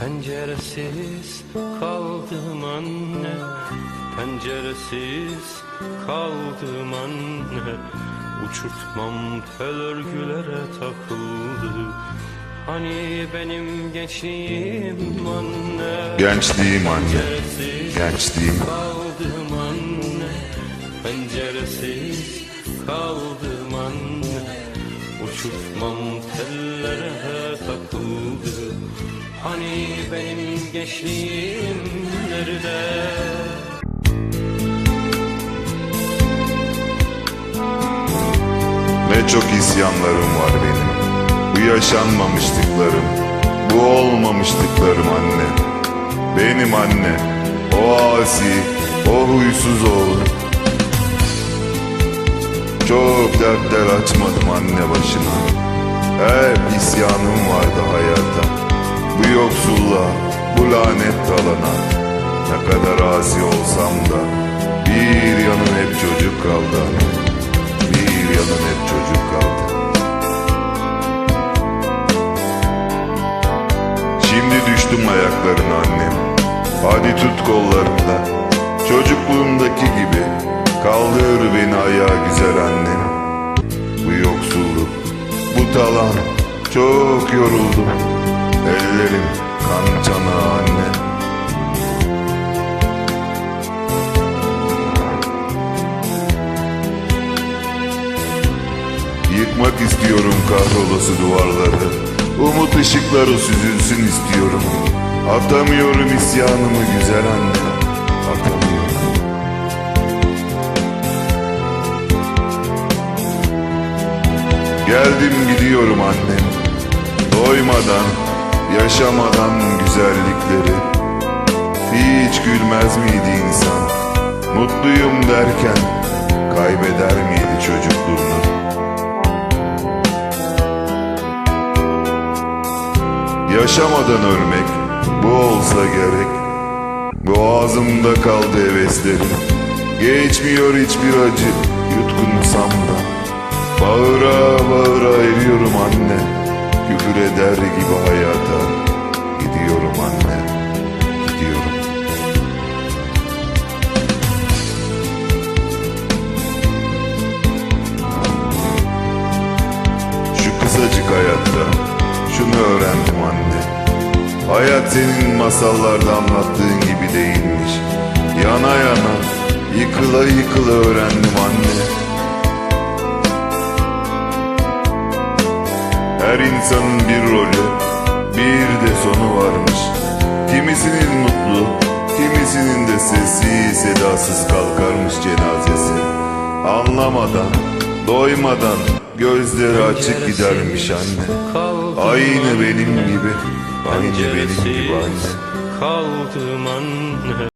Penceresiz kaldım anne Penceresiz kaldım anne. Uçurtmam tel örgülere takıldı. Hani benim gençliğim anne? Gençliğim anne, gençliğim. kaldım anne Penceresiz kaldım anne. Uçurtmam tellere takıldı Hani benim gençliğim nerede? Ne çok isyanlarım var benim. Bu yaşanmamışlıklarım, bu olmamışlıklarım anne. Benim anne, o asi, o huysuz oğlum. Çok dertler açmadım anne başına. Hep isyanım vardı hayata. Bu yoksulluğa, bu lanet talana. Ne kadar asi olsam da bir yanım hep çocuk kaldı. Bir yanım hep çocuk kaldı. Şimdi düştüm ayaklarına annem. Hadi tut kollarımda. Çocukluğumdaki gibi. Kaldır beni ayağa güzel annem. Bu yoksulluk, bu talan. Çok yoruldum. Ellerim kan çanağı anne. Yıkmak istiyorum kahrolası duvarları. Umut ışıkları süzülsün istiyorum. Atamıyorum isyanımı güzel anne. Atamıyorum. Geldim gidiyorum annem. Doymadan, yaşamadan güzellikleri Hiç gülmez miydi insan? Mutluyum derken Kaybeder miydi çocukluğunu? Yaşamadan ölmek bu olsa gerek. Boğazımda kaldı heveslerim Geçmiyor hiçbir acı yutkunsam da. Bağıra bağıra eriyorum anne. Küfür eder gibi hayata öğrendim anne. Hayat senin masallarda anlattığın gibi değilmiş. Yana yana yıkıla yıkıla öğrendim anne. Her insanın bir rolü bir de sonu varmış. Kimisinin mutlu kimisinin de sessiz sedasız kalkarmış cenazesi. Anlamadan doymadan gözleri açık gidermiş anne. Aynı benim gibi Aynı benim gibi anne. Kaldım anne